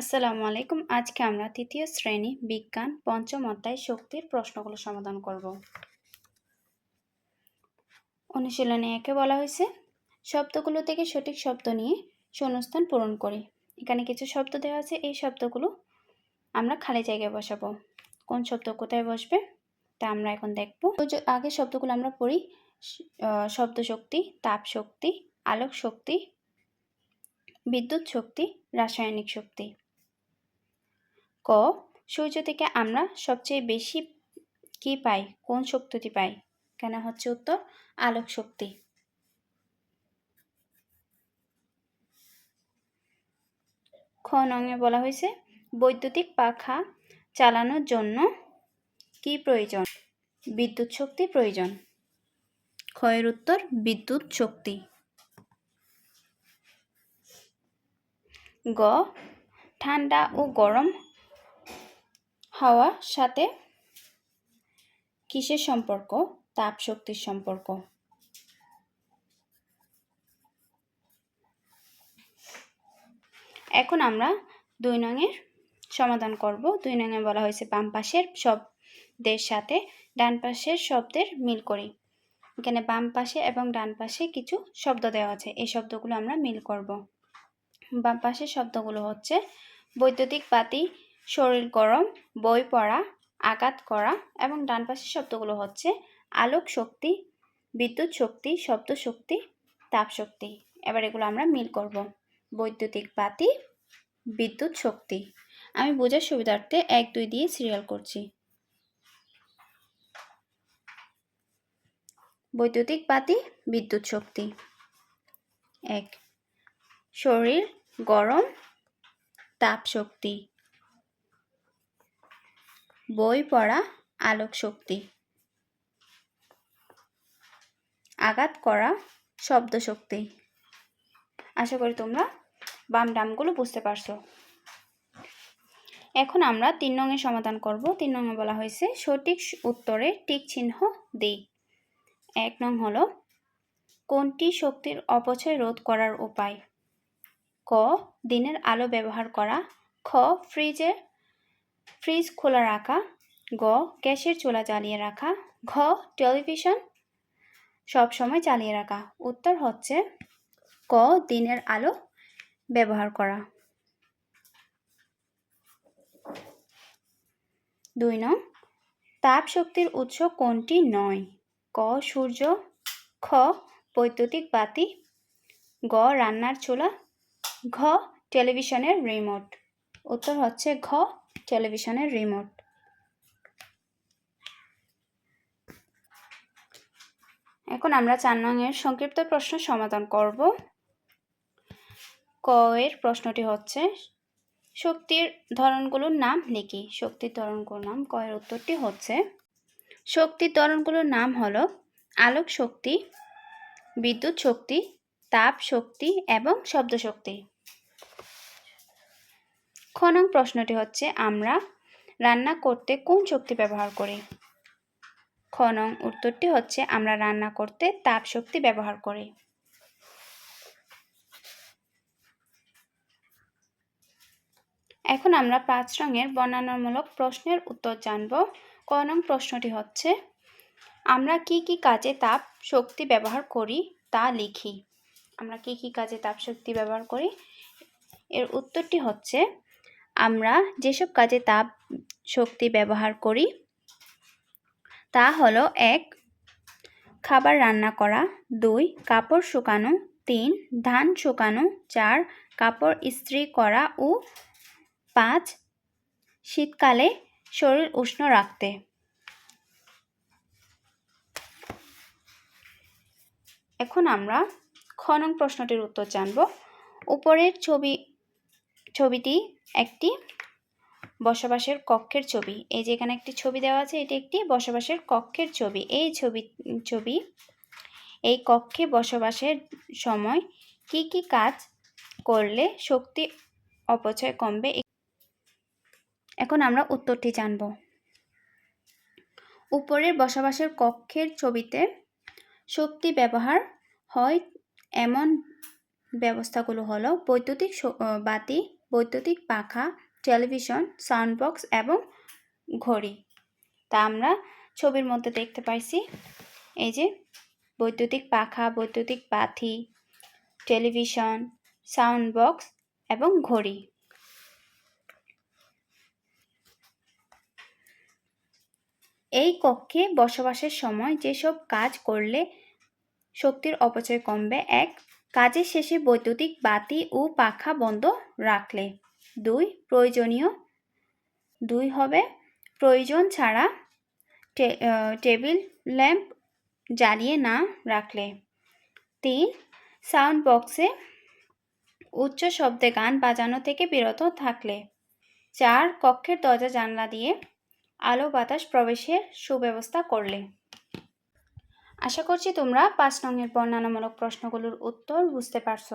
আসসালামু আলাইকুম। আজকে আমরা তৃতীয় শ্রেণি বিজ্ঞান পঞ্চম অধ্যায় শক্তির প্রশ্নগুলো সমাধান করব। অনুশীলনে একে বলা হয়েছে, শব্দগুলো থেকে সঠিক শব্দ নিয়ে শূন্যস্থান পূরণ করি। এখানে কিছু শব্দ দেওয়া আছে, এই শব্দগুলো আমরা খালি জায়গায় বসাবো। কোন শব্দ কোথায় বসবে তা আমরা এখন দেখব। আগে শব্দগুলো আমরা পড়ি শব্দ শক্তি, তাপ শক্তি, আলোক শক্তি, বিদ্যুৎ শক্তি, রাসায়নিক শক্তি। ক, সূর্য থেকে আমরা সবচেয়ে বেশি কি পাই? কোন শক্তিটি পাই? কেন হচ্ছে উত্তর, আলোক শক্তি। খ নঙে বলা হয়েছে, বৈদ্যুতিক পাখা চালানোর জন্য কি প্রয়োজন? বিদ্যুৎ শক্তি প্রয়োজন। ক্ষয়ের উত্তর, বিদ্যুৎ শক্তি। গ, ঠান্ডা ও গরম হাওয়ার সাথে কিসের সম্পর্ক? তাপ শক্তির সম্পর্ক। এখন আমরা দুই নঙের সমাধান করব। দুই নঙে বলা হয়েছে বাম পাশের শব্দের সাথে ডান পাশের শব্দের মিল করি। এখানে বাম পাশে এবং ডান পাশে কিছু শব্দ দেওয়া আছে। এই শব্দগুলো আমরা মিল করব। বাম পাশের শব্দগুলো হচ্ছে বৈদ্যুতিক বাতি শরীর গরম, বই পড়া, আঘাত করা এবং ডান পাশের শব্দগুলো হচ্ছে আলোক শক্তি, বিদ্যুৎ শক্তি, শব্দ শক্তি, তাপ শক্তি। এবার এগুলো আমরা মিল করব। বৈদ্যুতিক বাতি, বিদ্যুৎ শক্তি। আমি বোঝার সুবিধার্থে এক, দুই দিয়ে সিরিয়াল করছি। বৈদ্যুতিক বাতি, বিদ্যুৎ শক্তি। এক, শরীর গরম, তাপ শক্তি। বই পড়া, আলোক শক্তি। আঘাত করা, শব্দ শক্তি। আশা করি তোমরা বাম ডামগুলো বুঝতে পারছ। এখন আমরা তিন রঙের সমাধান করব। তিন রঙে বলা হয়েছে, সঠিক উত্তরে টিক চিহ্ন দিই। এক নং হলো, কোনটি শক্তির অপচয় রোধ করার উপায়? ক, দিনের আলো ব্যবহার করা। খ, ফ্রিজে ফ্রিজ খোলা রাখা, গ, গ্যাসের চুলা চালিয়ে রাখা, ঘ, টেলিভিশন সব সময় চালিয়ে রাখা। উত্তর হচ্ছে ক, দিনের আলো ব্যবহার করা। দুই নং, তাপ শক্তির উৎস কোনটি? নয়। ক, সূর্য। খ, বৈদ্যুতিক বাতি। গ, রান্নার চুলা। ঘ, টেলিভিশনের রিমোট। উত্তর হচ্ছে ঘ টেলিভিশনের রিমোট। এখন আমরা চার নংয়ের সংক্ষিপ্ত প্রশ্ন সমাধান করব। ক এর প্রশ্নটি হচ্ছে, শক্তির ধরনগুলোর নাম লিখি শক্তির ধরনগুলোর নাম, ক এর উত্তরটি হচ্ছে, শক্তির ধরনগুলোর নাম হলো আলোক শক্তি, বিদ্যুৎ শক্তি, তাপ শক্তি এবং শব্দ শক্তি। খনং প্রশ্নটি হচ্ছে, আমরা রান্না করতে কোন শক্তি ব্যবহার করি? খনং উত্তরটি হচ্ছে, আমরা রান্না করতে তাপ শক্তি ব্যবহার করি। এখন আমরা পাঁচ রঙের বর্ণনামূলক প্রশ্নের উত্তর জানব। ক নং প্রশ্নটি হচ্ছে, আমরা কি কি কাজে তাপ শক্তি ব্যবহার করি তা লিখি। আমরা কি কি কাজে তাপ শক্তি ব্যবহার করি? এর উত্তরটি হচ্ছে আমরা যেসব কাজে তাপ শক্তি ব্যবহার করি, তা হলো এক, খাবার রান্না করা, দুই, কাপড় শুকানো, তিন, ধান শুকানো, চার, কাপড় ইস্ত্রি করা ও পাঁচ, শীতকালে শরীর উষ্ণ রাখতে। এখন আমরা খনন প্রশ্নটির উত্তর জানব। উপরের ছবি, ছবিটি একটি বসবাসের কক্ষের ছবি। এই যে এখানে একটি ছবি দেওয়া আছে, এটি একটি বসবাসের কক্ষের ছবি। এই ছবি ছবি, এই কক্ষে বসবাসের সময় কি কি কাজ করলে শক্তি অপচয় কমবে? এখন আমরা উত্তরটি জানব। উপরের বসবাসের কক্ষের ছবিতে শক্তি ব্যবহার হয় এমন ব্যবস্থাগুলো হলো বৈদ্যুতিক বাতি বৈদ্যুতিক পাখা, টেলিভিশন সাউন্ড বক্স এবং ঘড়ি। তা আমরা ছবির মধ্যে দেখতে পাইছি। এই যে বৈদ্যুতিক পাখা, বৈদ্যুতিক বাতি, টেলিভিশন সাউন্ড বক্স এবং ঘড়ি। এই কক্ষে বসবাসের সময় যেসব কাজ করলে শক্তির অপচয় কমবে, এক কাজের শেষে বৈদ্যুতিক বাতি ও পাখা বন্ধ রাখলে। দুই, প্রয়োজনীয়। দুই হবে, প্রয়োজন ছাড়া টেবিল, ল্যাম্প জ্বালিয়ে না রাখলে। তিন, সাউন্ড বক্সে উচ্চ শব্দে গান বাজানো থেকে বিরত থাকলে। চার, কক্ষের দরজা জানলা দিয়ে আলো বাতাস প্রবেশের সুব্যবস্থা করলে। আশা করছি তোমরা পাঁচ নংয়ের বর্ণনামূলক প্রশ্নগুলোর উত্তর বুঝতে পারছ।